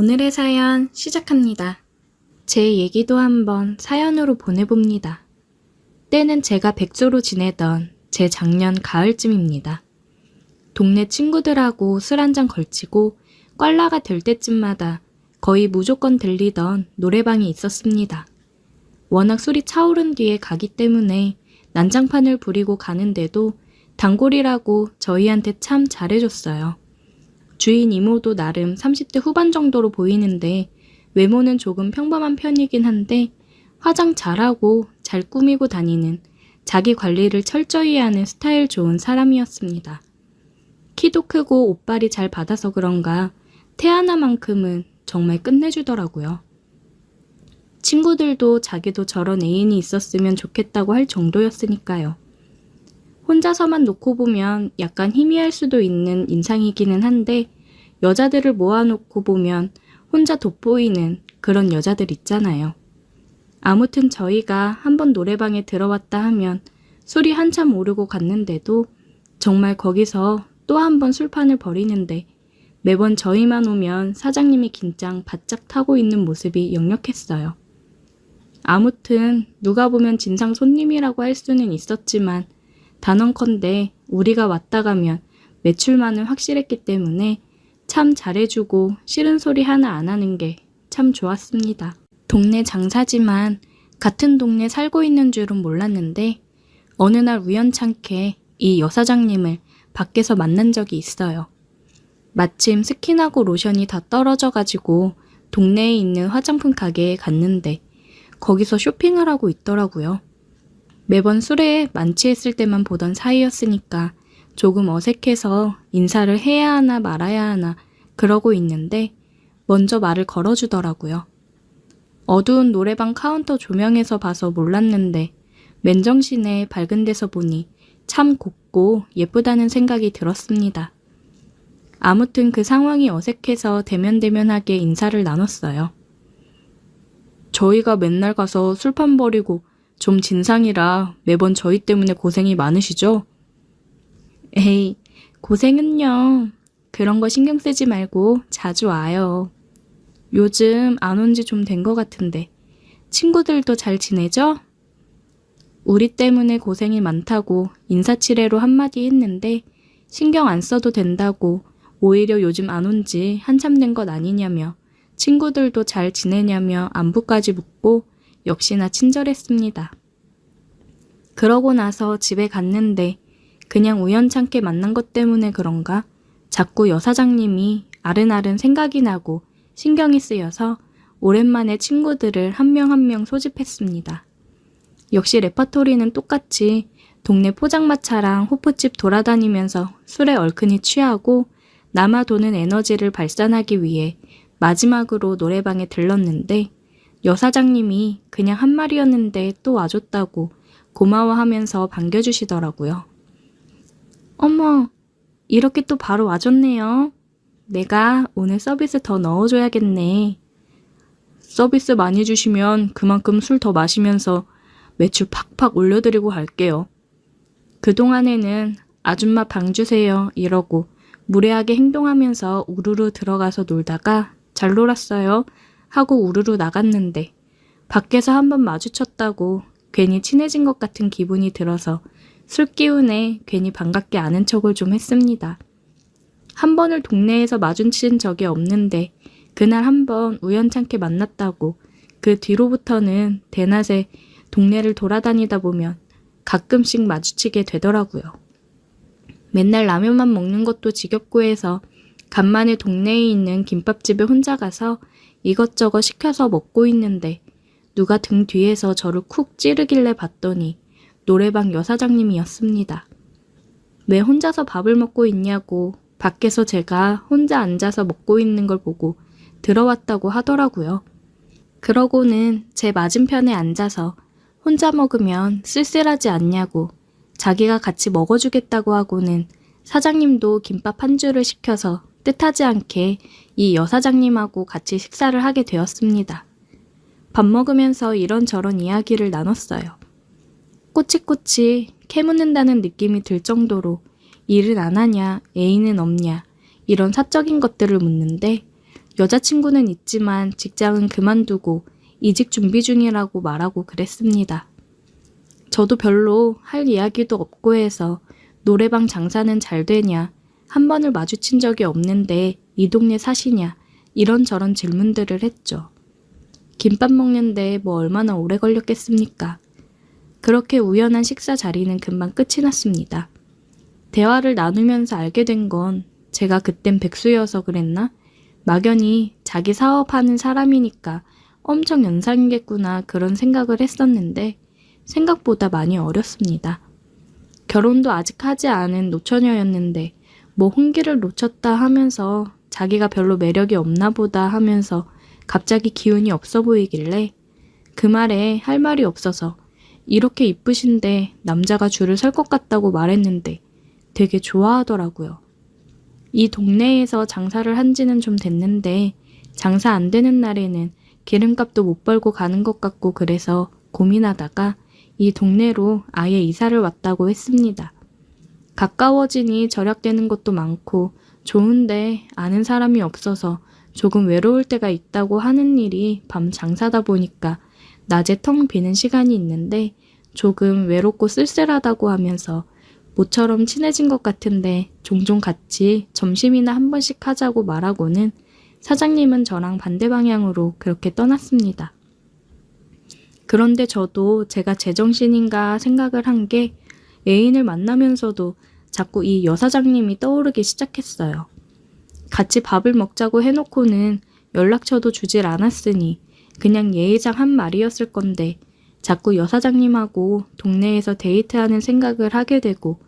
오늘의 사연 시작합니다. 제 얘기도 한번 사연으로 보내봅니다. 때는 제가 백수로 지내던 제 작년 가을쯤입니다. 동네 친구들하고 술 한 잔 걸치고 꽐라가 될 때쯤마다 거의 무조건 들리던 노래방이 있었습니다. 워낙 술이 차오른 뒤에 가기 때문에 난장판을 부리고 가는데도 단골이라고 저희한테 참 잘해줬어요. 주인 이모도 나름 30대 후반 정도로 보이는데 외모는 조금 평범한 편이긴 한데 화장 잘하고 잘 꾸미고 다니는 자기 관리를 철저히 하는 스타일 좋은 사람이었습니다. 키도 크고 옷발이 잘 받아서 그런가 태하나만큼은 정말 끝내주더라고요. 친구들도 자기도 저런 애인이 있었으면 좋겠다고 할 정도였으니까요. 혼자서만 놓고 보면 약간 희미할 수도 있는 인상이기는 한데 여자들을 모아놓고 보면 혼자 돋보이는 그런 여자들 있잖아요. 아무튼 저희가 한번 노래방에 들어왔다 하면 술이 한참 오르고 갔는데도 정말 거기서 또 한 번 술판을 벌이는데 매번 저희만 오면 사장님이 긴장 바짝 타고 있는 모습이 역력했어요. 아무튼 누가 보면 진상 손님이라고 할 수는 있었지만 단언컨대 우리가 왔다 가면 매출만은 확실했기 때문에 참 잘해주고 싫은 소리 하나 안 하는 게 참 좋았습니다. 동네 장사지만 같은 동네 살고 있는 줄은 몰랐는데 어느 날 우연찮게 이 여사장님을 밖에서 만난 적이 있어요. 마침 스킨하고 로션이 다 떨어져가지고 동네에 있는 화장품 가게에 갔는데 거기서 쇼핑을 하고 있더라고요. 매번 술에 만취했을 때만 보던 사이였으니까 조금 어색해서 인사를 해야 하나 말아야 하나 그러고 있는데 먼저 말을 걸어주더라고요. 어두운 노래방 카운터 조명에서 봐서 몰랐는데 맨정신에 밝은 데서 보니 참 곱고 예쁘다는 생각이 들었습니다. 아무튼 그 상황이 어색해서 대면대면하게 인사를 나눴어요. 저희가 맨날 가서 술판 버리고 좀 진상이라 매번 저희 때문에 고생이 많으시죠? 에이, 고생은요. 그런 거 신경 쓰지 말고 자주 와요. 요즘 안 온 지 좀 된 것 같은데 친구들도 잘 지내죠? 우리 때문에 고생이 많다고 인사치레로 한마디 했는데 신경 안 써도 된다고 오히려 요즘 안 온 지 한참 된 것 아니냐며 친구들도 잘 지내냐며 안부까지 묻고 역시나 친절했습니다. 그러고 나서 집에 갔는데 그냥 우연찮게 만난 것 때문에 그런가 자꾸 여사장님이 아른아른 생각이 나고 신경이 쓰여서 오랜만에 친구들을 한명 한 명 소집했습니다. 역시 레퍼토리는 똑같이 동네 포장마차랑 호프집 돌아다니면서 술에 얼큰이 취하고 남아 도는 에너지를 발산하기 위해 마지막으로 노래방에 들렀는데 여사장님이 그냥 한 말이었는데 또 와줬다고 고마워하면서 반겨주시더라고요. 어머, 이렇게 또 바로 와줬네요. 내가 오늘 서비스 더 넣어줘야겠네. 서비스 많이 주시면 그만큼 술 더 마시면서 매출 팍팍 올려드리고 갈게요. 그동안에는 아줌마 방 주세요 이러고 무례하게 행동하면서 우르르 들어가서 놀다가 잘 놀았어요 하고 우르르 나갔는데 밖에서 한번 마주쳤다고 괜히 친해진 것 같은 기분이 들어서 술 기운에 괜히 반갑게 아는 척을 좀 했습니다. 한 번을 동네에서 마주친 적이 없는데 그날 한 번 우연찮게 만났다고 그 뒤로부터는 대낮에 동네를 돌아다니다 보면 가끔씩 마주치게 되더라고요. 맨날 라면만 먹는 것도 지겹고 해서 간만에 동네에 있는 김밥집에 혼자 가서 이것저것 시켜서 먹고 있는데 누가 등 뒤에서 저를 쿡 찌르길래 봤더니 노래방 여사장님이었습니다. 왜 혼자서 밥을 먹고 있냐고 밖에서 제가 혼자 앉아서 먹고 있는 걸 보고 들어왔다고 하더라고요. 그러고는 제 맞은편에 앉아서 혼자 먹으면 쓸쓸하지 않냐고 자기가 같이 먹어주겠다고 하고는 사장님도 김밥 한 줄을 시켜서 뜻하지 않게 이 여사장님하고 같이 식사를 하게 되었습니다. 밥 먹으면서 이런저런 이야기를 나눴어요. 꼬치꼬치 캐묻는다는 느낌이 들 정도로 일은 안 하냐, 애인은 없냐, 이런 사적인 것들을 묻는데 여자친구는 있지만 직장은 그만두고 이직 준비 중이라고 말하고 그랬습니다. 저도 별로 할 이야기도 없고 해서 노래방 장사는 잘 되냐, 한 번을 마주친 적이 없는데 이 동네 사시냐, 이런저런 질문들을 했죠. 김밥 먹는데 뭐 얼마나 오래 걸렸겠습니까? 그렇게 우연한 식사 자리는 금방 끝이 났습니다. 대화를 나누면서 알게 된 건 제가 그땐 백수여서 그랬나? 막연히 자기 사업하는 사람이니까 엄청 연상이겠구나 그런 생각을 했었는데 생각보다 많이 어렸습니다. 결혼도 아직 하지 않은 노처녀였는데 뭐 홍기를 놓쳤다 하면서 자기가 별로 매력이 없나 보다 하면서 갑자기 기운이 없어 보이길래 그 말에 할 말이 없어서 이렇게 이쁘신데 남자가 줄을 설 것 같다고 말했는데 되게 좋아하더라고요. 이 동네에서 장사를 한 지는 좀 됐는데 장사 안 되는 날에는 기름값도 못 벌고 가는 것 같고 그래서 고민하다가 이 동네로 아예 이사를 왔다고 했습니다. 가까워지니 절약되는 것도 많고 좋은데 아는 사람이 없어서 조금 외로울 때가 있다고 하는 일이 밤 장사다 보니까 낮에 텅 비는 시간이 있는데 조금 외롭고 쓸쓸하다고 하면서 모처럼 친해진 것 같은데 종종 같이 점심이나 한 번씩 하자고 말하고는 사장님은 저랑 반대 방향으로 그렇게 떠났습니다. 그런데 저도 제가 제정신인가 생각을 한 게 애인을 만나면서도 자꾸 이 여사장님이 떠오르기 시작했어요. 같이 밥을 먹자고 해놓고는 연락처도 주질 않았으니 그냥 예의상 한 말이었을 건데 자꾸 여사장님하고 동네에서 데이트하는 생각을 하게 되고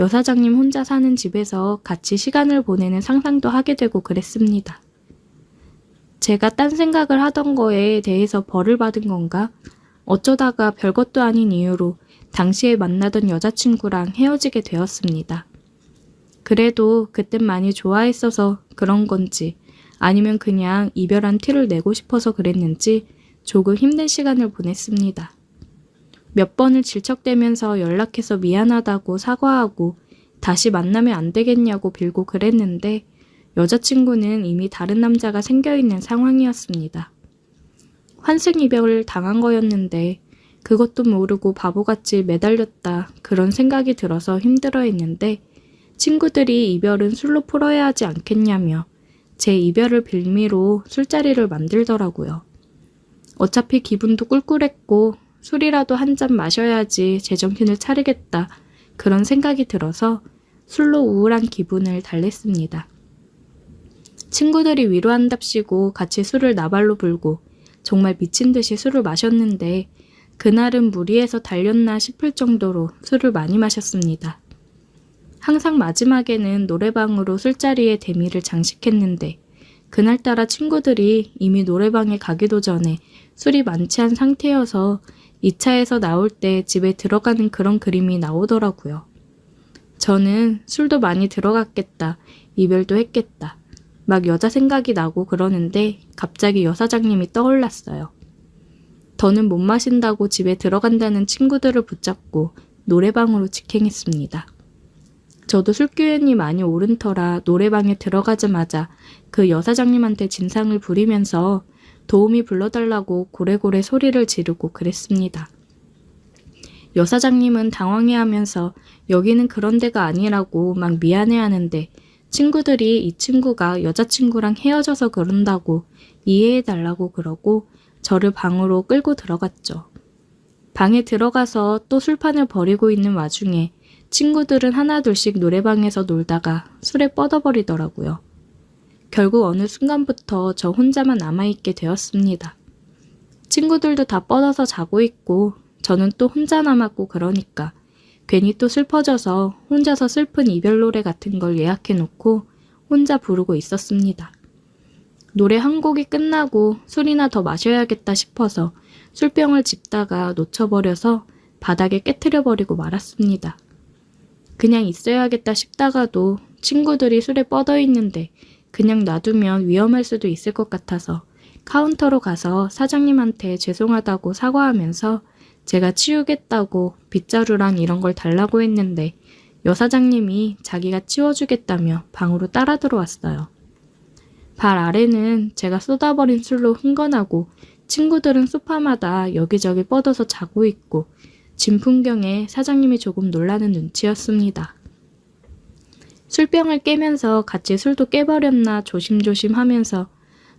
여사장님 혼자 사는 집에서 같이 시간을 보내는 상상도 하게 되고 그랬습니다. 제가 딴 생각을 하던 거에 대해서 벌을 받은 건가? 어쩌다가 별것도 아닌 이유로 당시에 만나던 여자친구랑 헤어지게 되었습니다. 그래도 그땐 많이 좋아했어서 그런 건지 아니면 그냥 이별한 티를 내고 싶어서 그랬는지 조금 힘든 시간을 보냈습니다. 몇 번을 질척대면서 연락해서 미안하다고 사과하고 다시 만나면 안 되겠냐고 빌고 그랬는데 여자친구는 이미 다른 남자가 생겨 있는 상황이었습니다. 환승 이별을 당한 거였는데 그것도 모르고 바보같이 매달렸다 그런 생각이 들어서 힘들어 했는데 친구들이 이별은 술로 풀어야 하지 않겠냐며 제 이별을 빌미로 술자리를 만들더라고요. 어차피 기분도 꿀꿀했고 술이라도 한 잔 마셔야지 제정신을 차리겠다 그런 생각이 들어서 술로 우울한 기분을 달랬습니다. 친구들이 위로한답시고 같이 술을 나발로 불고 정말 미친 듯이 술을 마셨는데 그날은 무리해서 달렸나 싶을 정도로 술을 많이 마셨습니다. 항상 마지막에는 노래방으로 술자리에 대미를 장식했는데 그날따라 친구들이 이미 노래방에 가기도 전에 술이 만취한 상태여서 2차에서 나올 때 집에 들어가는 그런 그림이 나오더라고요. 저는 술도 많이 들어갔겠다. 이별도 했겠다. 막 여자 생각이 나고 그러는데 갑자기 여사장님이 떠올랐어요. 더는 못 마신다고 집에 들어간다는 친구들을 붙잡고 노래방으로 직행했습니다. 저도 술기운이 많이 오른 터라 노래방에 들어가자마자 그 여사장님한테 진상을 부리면서 도움이 불러달라고 고래고래 소리를 지르고 그랬습니다. 여사장님은 당황해 하면서 여기는 그런 데가 아니라고 막 미안해 하는데 친구들이 이 친구가 여자친구랑 헤어져서 그런다고 이해해 달라고 그러고 저를 방으로 끌고 들어갔죠. 방에 들어가서 또 술판을 버리고 있는 와중에 친구들은 하나둘씩 노래방에서 놀다가 술에 뻗어버리더라고요. 결국 어느 순간부터 저 혼자만 남아있게 되었습니다. 친구들도 다 뻗어서 자고 있고 저는 또 혼자 남았고 그러니까 괜히 또 슬퍼져서 혼자서 슬픈 이별 노래 같은 걸 예약해 놓고 혼자 부르고 있었습니다. 노래 한 곡이 끝나고 술이나 더 마셔야겠다 싶어서 술병을 짚다가 놓쳐버려서 바닥에 깨트려 버리고 말았습니다. 그냥 있어야겠다 싶다가도 친구들이 술에 뻗어 있는데 그냥 놔두면 위험할 수도 있을 것 같아서 카운터로 가서 사장님한테 죄송하다고 사과하면서 제가 치우겠다고 빗자루랑 이런 걸 달라고 했는데 여사장님이 자기가 치워주겠다며 방으로 따라 들어왔어요. 발 아래는 제가 쏟아버린 술로 흥건하고 친구들은 소파마다 여기저기 뻗어서 자고 있고 진 풍경에 사장님이 조금 놀라는 눈치였습니다. 술병을 깨면서 같이 술도 깨버렸나 조심조심 하면서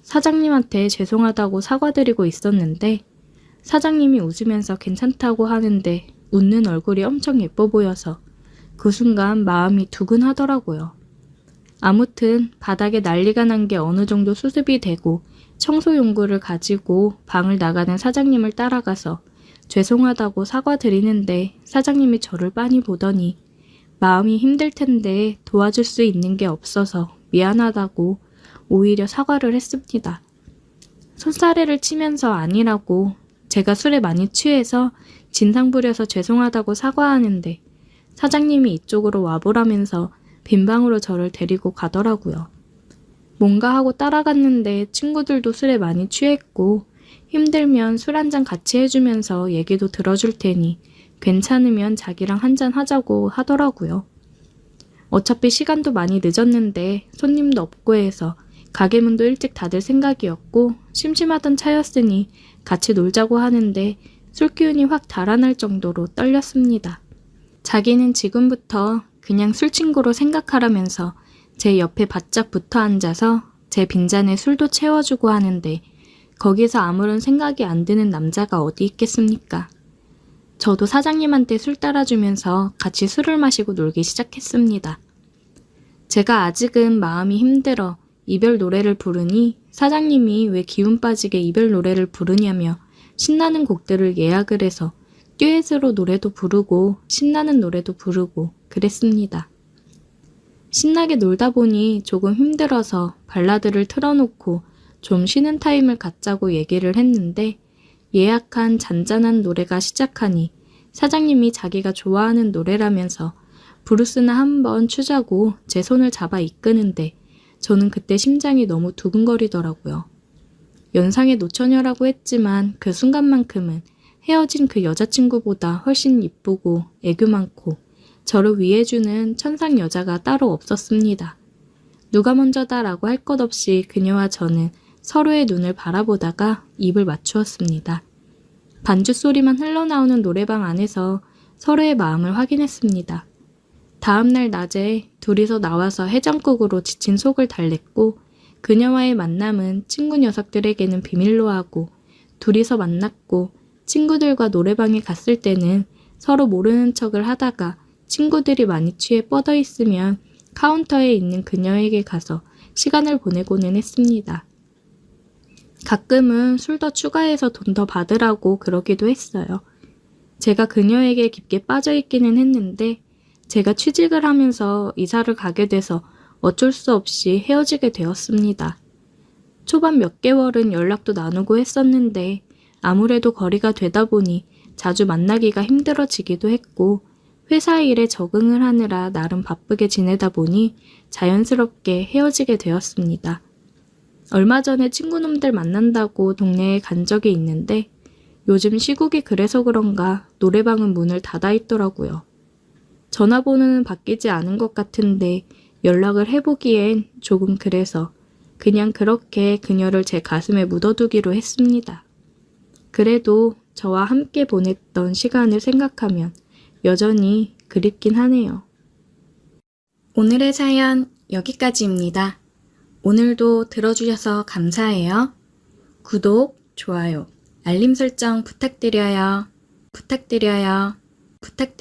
사장님한테 죄송하다고 사과드리고 있었는데 사장님이 웃으면서 괜찮다고 하는데 웃는 얼굴이 엄청 예뻐 보여서 그 순간 마음이 두근하더라고요. 아무튼 바닥에 난리가 난 게 어느 정도 수습이 되고 청소 용구를 가지고 방을 나가는 사장님을 따라가서 죄송하다고 사과드리는데 사장님이 저를 빤히 보더니 마음이 힘들 텐데 도와줄 수 있는 게 없어서 미안하다고 오히려 사과를 했습니다. 손사래를 치면서 아니라고 제가 술에 많이 취해서 진상 부려서 죄송하다고 사과하는데 사장님이 이쪽으로 와보라면서 빈방으로 저를 데리고 가더라고요. 뭔가 하고 따라갔는데 친구들도 술에 많이 취했고 힘들면 술 한 잔 같이 해주면서 얘기도 들어줄 테니 괜찮으면 자기랑 한 잔 하자고 하더라고요. 어차피 시간도 많이 늦었는데 손님도 없고 해서 가게 문도 일찍 닫을 생각이었고 심심하던 차였으니 같이 놀자고 하는데 술 기운이 확 달아날 정도로 떨렸습니다. 자기는 지금부터 그냥 술친구로 생각하라면서 제 옆에 바짝 붙어 앉아서 제 빈잔에 술도 채워주고 하는데 거기서 아무런 생각이 안 드는 남자가 어디 있겠습니까? 저도 사장님한테 술 따라주면서 같이 술을 마시고 놀기 시작했습니다. 제가 아직은 마음이 힘들어 이별 노래를 부르니 사장님이 왜 기운 빠지게 이별 노래를 부르냐며 신나는 곡들을 예약을 해서 듀엣으로 노래도 부르고 신나는 노래도 부르고 그랬습니다. 신나게 놀다 보니 조금 힘들어서 발라드를 틀어놓고 좀 쉬는 타임을 갖자고 얘기를 했는데 예약한 잔잔한 노래가 시작하니 사장님이 자기가 좋아하는 노래라면서 브루스나 한번 추자고 제 손을 잡아 이끄는데 저는 그때 심장이 너무 두근거리더라고요. 연상의 노처녀라고 했지만 그 순간만큼은 헤어진 그 여자친구보다 훨씬 이쁘고 애교 많고 저를 위해주는 천상 여자가 따로 없었습니다. 누가 먼저다라고 할 것 없이 그녀와 저는 서로의 눈을 바라보다가 입을 맞추었습니다. 반주 소리만 흘러나오는 노래방 안에서 서로의 마음을 확인했습니다. 다음날 낮에 둘이서 나와서 해장국으로 지친 속을 달랬고 그녀와의 만남은 친구 녀석들에게는 비밀로 하고 둘이서 만났고 친구들과 노래방에 갔을 때는 서로 모르는 척을 하다가 친구들이 많이 취해 뻗어 있으면 카운터에 있는 그녀에게 가서 시간을 보내고는 했습니다. 가끔은 술 더 추가해서 돈 더 받으라고 그러기도 했어요. 제가 그녀에게 깊게 빠져 있기는 했는데 제가 취직을 하면서 이사를 가게 돼서 어쩔 수 없이 헤어지게 되었습니다. 초반 몇 개월은 연락도 나누고 했었는데 아무래도 거리가 되다 보니 자주 만나기가 힘들어지기도 했고 회사 일에 적응을 하느라 나름 바쁘게 지내다 보니 자연스럽게 헤어지게 되었습니다. 얼마 전에 친구놈들 만난다고 동네에 간 적이 있는데 요즘 시국이 그래서 그런가 노래방은 문을 닫아 있더라고요. 전화번호는 바뀌지 않은 것 같은데 연락을 해보기엔 조금 그래서 그냥 그렇게 그녀를 제 가슴에 묻어두기로 했습니다. 그래도 저와 함께 보냈던 시간을 생각하면 여전히 그립긴 하네요. 오늘의 사연 여기까지입니다. 오늘도 들어주셔서 감사해요. 구독, 좋아요, 알림 설정 부탁드려요. 부탁드려요. 부탁드려요.